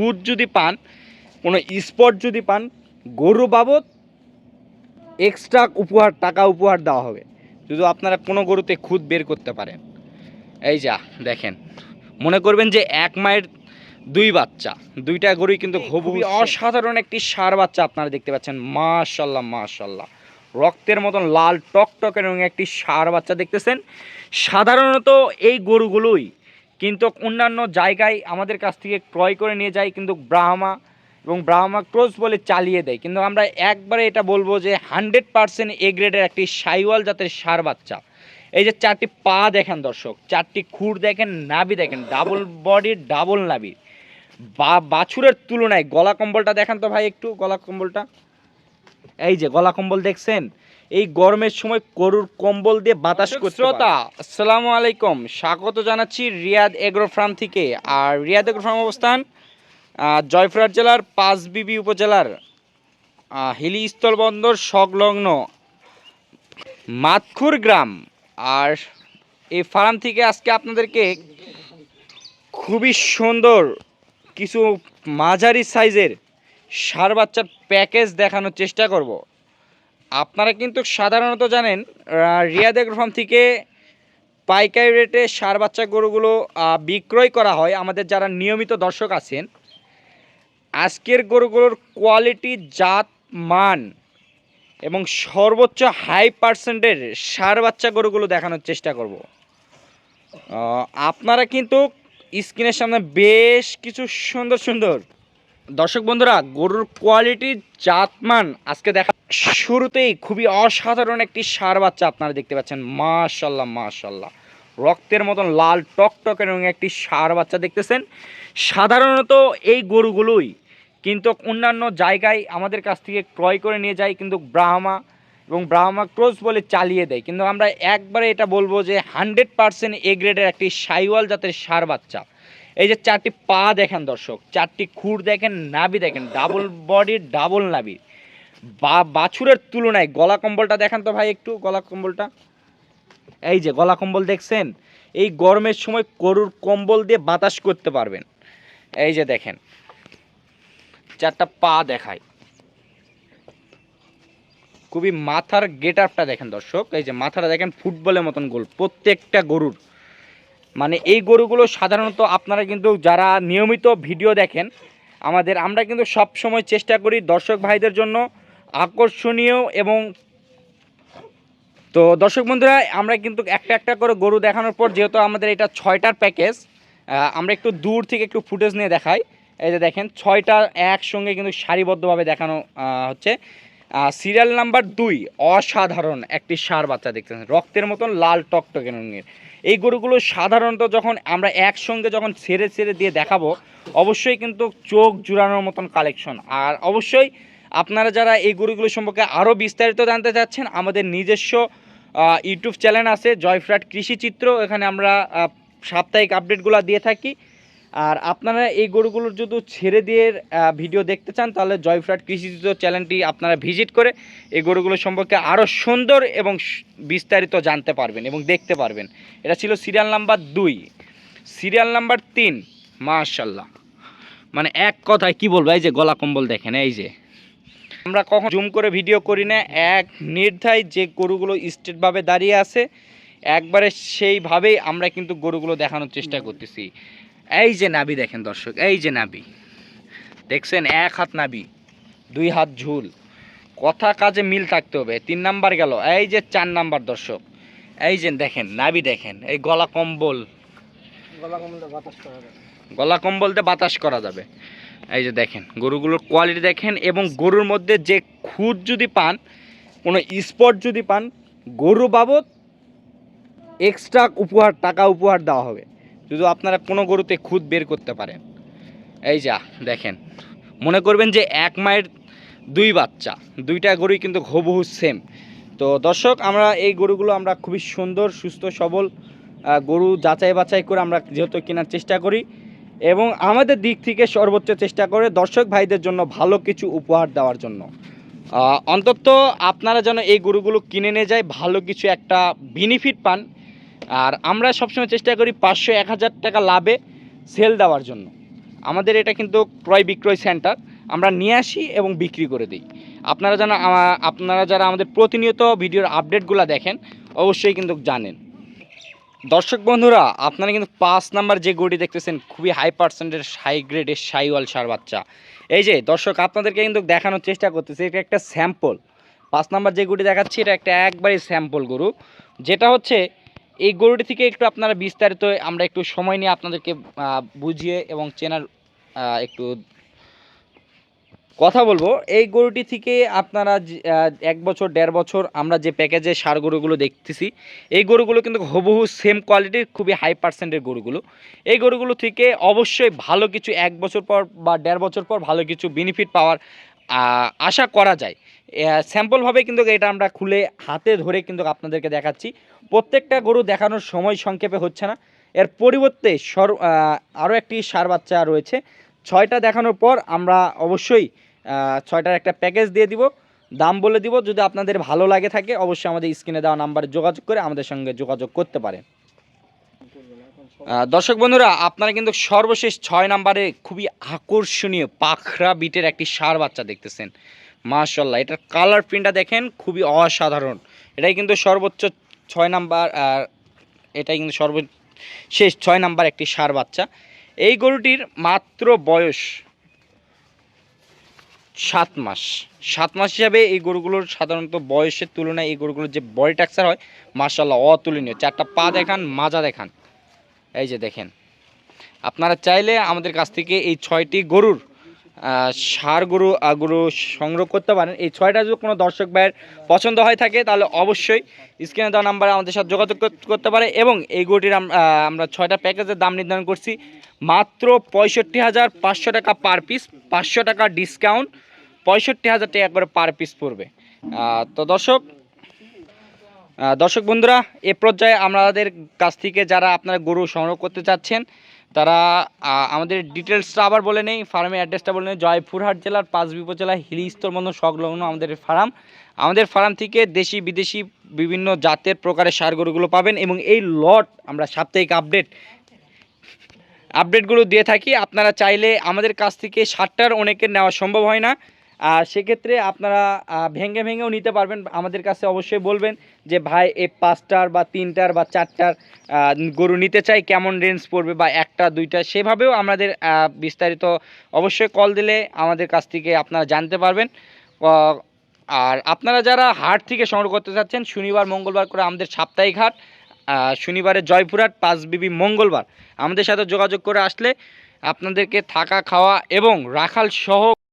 খুদ যদি পান কোনো স্পট যদি পান গরু বাবদ এক্সট্রা উপহার টাকা উপহার দেওয়া হবে। যদি আপনারা কোনো গরুতে খুদ বের করতে পারেন। এই যা দেখেন। মনে করবেন যে এক মায়ের দুই বাচ্চা। দুইটা গরুই কিন্তু খুবই অসাধারণ একটি সার বাচ্চা আপনারা দেখতে পাচ্ছেন। মাশাল্লাহ মাশাল্লাহ। রক্তের মতন লাল টকটকের রঙের একটি সার বাচ্চা দেখতেছেন। সাধারণত এই গরুগুলোই কিন্তু অন্যান্য জায়গায় আমাদের কাছ থেকে ক্রয় করে নিয়ে যায়, কিন্তু ব্রাহ্মা এবং ব্রাহ্মা ক্রোজ বলে চালিয়ে দেয়। কিন্তু আমরা একবারে এটা বলব যে হান্ড্রেড পার্সেন্ট এ গ্রেডের একটি সাইওয়াল জাতের সার বাচ্চা। এই যে চারটি পা দেখেন দর্শক, চারটি খুর দেখেন, নাভি দেখেন ডাবল বডি ডাবল নাভি। বা, বাছুরের তুলনায় গলা কম্বলটা দেখেন তো ভাই একটু, গলা কম্বলটা। এই যে গলা কম্বল দেখছেন? এই গরমের সময় গরুর কম্বল দিয়ে বাতাস শ্রোতা আসসালামু আলাইকুম। স্বাগত জানাচ্ছি রিয়াদ এগ্রো ফার্ম থেকে। আর রিয়াদ এগ্রো ফার্ম অবস্থান আহ, জয়পুরহাট জেলার পাঁচবিবি উপজেলার হিলি স্থলবন্দর সংলগ্ন মাতখুর গ্রাম। আর এই ফার্ম থেকে আজকে আপনাদেরকে খুবই সুন্দর কিছু মাঝারি সাইজের সার বাচ্চার প্যাকেজ দেখানোর চেষ্টা করব। আপনারা কিন্তু সাধারণত জানেন রিয়াদ ফার্ম থেকে পাইকারি রেটে সার বাচ্চা গরুগুলো বিক্রয় করা হয়। আমাদের যারা নিয়মিত দর্শক আছেন, আজকের গরুগুলোর কোয়ালিটি জাত, মান এবং সর্বোচ্চ হাই পার্সেন্টের সার বাচ্চা গরুগুলো দেখানোর চেষ্টা করব। আপনারা কিন্তু স্ক্রিনের সামনে বেশ কিছু সুন্দর সুন্দর দর্শক বন্ধুরা, গরুর কোয়ালিটি জাতমান আজকে দেখা শুরুতেই খুবই অসাধারণ একটি সার বাচ্চা আপনারা দেখতে পাচ্ছেন। মাশাল্লাহ মাশাল্লাহ রক্তের মতন লাল টকটকের রঙের একটি সার বাচ্চা দেখতেছেন। সাধারণত এই গরুগুলোই কিন্তু অন্যান্য জায়গায় আমাদের কাছ থেকে ক্রয় করে নিয়ে যায় কিন্তু ব্রাহ্মা এবং ব্রাহ্মা ক্রোজ বলে চালিয়ে দেয়। কিন্তু আমরা একবারে এটা বলব যে হান্ড্রেড পার্সেন্ট এ গ্রেডের একটি সাইওয়াল জাতের সার বাচ্চা। এই যে চারটি পা দেখেন দর্শক, চারটি খুর দেখেন, নাভি দেখেন ডাবল বডি ডাবল নাভি। বা, বাছুরের তুলনায় গলা কম্বলটা দেখেন তো ভাই একটু, গলা কম্বলটা। এই যে গলা কম্বল দেখছেন, এই গরমের সময় গরুর কম্বল দিয়ে বাতাস করতে পারবেন। এই যে দেখেন, চারটা পা দেখায়। খুবই মাথার গেট আপটা দেখেন দর্শক, এই যে মাথাটা দেখেন ফুটবলের মতন গোল, প্রত্যেকটা গরুর। মানে এই গরুগুলো সাধারণত আপনারা কিন্তু যারা নিয়মিত ভিডিও দেখেন, আমাদের আমরা কিন্তু সব সময় চেষ্টা করি দর্শক ভাইদের জন্য আকর্ষণীয় এবং তো দর্শক বন্ধুরা, আমরা কিন্তু একটা একটা করে গরু দেখানোর পর যেহেতু আমাদের এটা ছয়টার প্যাকেজ আমরা একটু দূর থেকে একটু ফুটেজ নিয়ে দেখাই। এই যে দেখেন, ছয়টা একসঙ্গে কিন্তু সারিবদ্ধভাবে দেখানো হচ্ছে। সিরিয়াল নাম্বার দুই, অসাধারণ একটি সার বাচ্চা দেখতেছেন। রক্তের মতন লাল টকটকে রঙের। এই গরুগুলো সাধারণত যখন আমরা একসঙ্গে যখন ছেড়ে ছেড়ে দিয়ে দেখাবো, অবশ্যই কিন্তু চোখ জুড়ানোর মতন কালেকশন আর অবশ্যই আপনারা যারা এই গরুগুলো সম্পর্কে আরও বিস্তারিত জানতে চাচ্ছেন, আমাদের নিজস্ব ইউটিউব চ্যানেল আছে, জয়ফ্রাট কৃষি চিত্র। এখানে আমরা সাপ্তাহিক আপডেটগুলো দিয়ে থাকি। আর আপনারা এই গরুগুলোর যদি ছেড়ে দিয়ে ভিডিও দেখতে চান, তাহলে জয়ফ্রাট কৃষি চিত্র চ্যানেলটি আপনারা ভিজিট করে এই গরুগুলো সম্পর্কে আরও সুন্দর এবং বিস্তারিত জানতে পারবেন এবং দেখতে পারবেন। এটা ছিল সিরিয়াল নাম্বার দুই। সিরিয়াল নাম্বার তিন মাশাল্লাহ মানে এক কথায় কি বলব, এই যে গলা কম্বল দেখেন, এই যে। আমরা কখন জুম করে ভিডিও করি না, এক নির্ধায় যে গরুগুলো স্টেটভাবে দাঁড়িয়ে আছে, একবারে সেইভাবেই আমরা কিন্তু গরুগুলো দেখানোর চেষ্টা করতেছি। এই যে নাবি দেখেন দর্শক এই যে নাবি। দেখছেন এক হাত নাবি দুই হাত ঝুল। কথা কাজে মিল থাকতে হবে তিন নাম্বার গেল। এই যে চার নাম্বার দর্শক এই যে দেখেন নাবি দেখেন এই গলা কম্বল। গলা কমলে বাতাস করা যাবে। গলা কম্বল দিয়ে বাতাস করা যাবে। এই যে দেখেন গরুগুলোর কোয়ালিটি দেখেন এবং গরুর মধ্যে যে খুদ যদি পান কোনো স্পট যদি পান গরু বাবদ এক্সট্রা উপহার টাকা উপহার দেওয়া হবে। যদি আপনারা কোনো গরুতে খুদ বের করতে পারেন। এই যা, দেখেন। মনে করবেন যে এক মায়ের দুই বাচ্চা, দুইটা গরুই কিন্তু হুবহু সেম তো দর্শক, আমরা এই গরুগুলো আমরা খুবই সুন্দর, সুস্থ, সবল গরু যাচাই বাছাই করে আমরা যেহেতু কেনার চেষ্টা করি এবং আমাদের দিক থেকে সর্বোচ্চ চেষ্টা করে দর্শক ভাইদের জন্য ভালো কিছু উপহার দেওয়ার জন্য। অন্তত আপনারা যেন এই গরুগুলো কিনে নিয়ে যায়, ভালো কিছু একটা বেনিফিট পান। আর আমরা সবসময় চেষ্টা করি পাঁচশো, এক হাজার টাকা লাভে সেল দেওয়ার জন্য। আমাদের এটা কিন্তু ক্রয় বিক্রয় সেন্টার আমরা নিয়ে আসি এবং বিক্রি করে দিই। আপনারা যেন আপনারা যারা আমাদের প্রতিনিয়ত ভিডিওর আপডেটগুলো দেখেন, অবশ্যই কিন্তু জানেন। দর্শক বন্ধুরা, আপনারা কিন্তু পাঁচ নাম্বার যে গরুটি দেখতেছেন, খুবই হাই পার্সেন্টের হাই গ্রেডের সাইওয়াল সার বাচ্চা। এই যে, দর্শক, আপনাদেরকে কিন্তু দেখানোর চেষ্টা করতেছে, এটা একটা স্যাম্পল পাঁচ নাম্বার যে গরুটি দেখাচ্ছি, এটা একটা একবারই স্যাম্পল গরু, যেটা হচ্ছে এই গরুটি থেকে একটু আপনারা বিস্তারিত আমরা একটু সময় নিয়ে আপনাদেরকে বুঝিয়ে এবং চেনার একটু কথা বলব। এই গরুটি থেকে আপনারা এক বছর, দেড় বছর আমরা যে প্যাকেজে সার গরুগুলো দেখতেছি, এই গরুগুলো কিন্তু হুবহু সেম কোয়ালিটির খুবই হাই পার্সেন্টের গরুগুলো। এই গরুগুলো থেকে অবশ্যই ভালো কিছু এক বছর পর বা দেড় বছর পর ভালো কিছু বেনিফিট পাওয়ার আশা করা যায়। স্যাম্পলভাবে কিন্তু এটা আমরা খুলে হাতে ধরে কিন্তু আপনাদেরকে দেখাচ্ছি। প্রত্যেকটা গরু দেখানোর সময় সংক্ষেপে হচ্ছে না। এর পরিবর্তে সর আরও একটি সার বাচ্চা রয়েছে। ছয়টা দেখানোর পর আমরা অবশ্যই ছয়টার একটা প্যাকেজ দিয়ে দিব। দাম বলে দিব। যদি আপনাদের ভালো লাগে থাকে, অবশ্যই আমাদের স্ক্রিনে দেওয়া নাম্বারে যোগাযোগ করে আমাদের সঙ্গে যোগাযোগ করতে পারেন। দর্শক বন্ধুরা, আপনারা কিন্তু সর্বশেষ ছয় নাম্বারে খুবই আকর্ষণীয় পাখরা বিটের একটি সার বাচ্চা দেখতেছেন। মাশাল্লাহ এটার কালার প্রিন্টটা দেখেন, খুবই অসাধারণ। এটাই কিন্তু সর্বোচ্চ ছয় নাম্বার এটাই কিন্তু সর্বশেষ ছয় নাম্বার একটি সার বাচ্চা। এই গরুটির মাত্র বয়স সাত মাস। সাত মাস হিসাবে এই গরুগুলোর সাধারণত বয়সের তুলনায় এই গরুগুলোর যে বডি টাক্সার হয় মার্শাল্লাহ অতুলনীয়। চারটা পা দেখান, মাজা দেখান। এই যে দেখেন। আপনারা চাইলে আমাদের কাছ থেকে এই ছয়টি গরুর সার গরু গরু সংগ্রহ করতে পারেন। এই ছয়টা যদি কোনো দর্শক ভাইয়ের পছন্দ হয় থাকে, তাহলে অবশ্যই স্ক্রিনে দেওয়া নাম্বারে আমাদের সাথে যোগাযোগ করতে পারে এবং এই গরুটির আমরা ছয়টা প্যাকেজের দাম নির্ধারণ করছি। মাত্র পঁয়ষট্টি হাজার পাঁচশো টাকা পার পিস, পাঁচশো টাকা ডিসকাউন্ট, পঁয়ষট্টি হাজার টাকা করে পার পিস পড়বে। তো দর্শক দর্শক বন্ধুরা, এ পর্যায়ে আমাদের কাছ থেকে যারা আপনারা গরু সংগ্রহ করতে চাচ্ছেন, তারা আমাদের ডিটেলসটা আবার বলে নেই, ফার্মের অ্যাড্রেসটা বলে নেই, জয়পুরহাট জেলার পাঁচবি উপজেলা হিলি স্তরবন্ধ সংলগ্ন আমাদের ফার্ম। আমাদের ফার্ম থেকে দেশি বিদেশি বিভিন্ন জাতের প্রকারের সার গরুগুলো পাবেন এবং এই লট আমরা সাপ্তাহিক আপডেট, আপডেটগুলো দিয়ে থাকি। আপনারা চাইলে আমাদের কাছ থেকে সারটার অনেকের নেওয়া সম্ভব হয় না। সেক্ষেত্রে আপনারা ভেঙে ভেঙেও নিতে পারবেন। আমাদের কাছে অবশ্যই বলবেন যে, ভাই এ পাঁচটার বা তিনটার বা চারটার গরু নিতে চাই, কেমন রেঞ্জ পড়বে বা একটা, দুইটা? সেভাবেও আমাদের বিস্তারিত অবশ্যই কল দিলে আমাদের কাছ থেকে আপনারা জানতে পারবেন। আর আপনারা যারা হাট থেকে সংগ্রহ করতে চাচ্ছেন শনিবার, মঙ্গলবার করে আমাদের সাপ্তাহিক হাট শনিবারে জয়পুরহাট, পাঁচ বিবি মঙ্গলবার। আমাদের সাথে যোগাযোগ করে আসলে আপনাদেরকে থাকা, খাওয়া এবং রাখাল সহ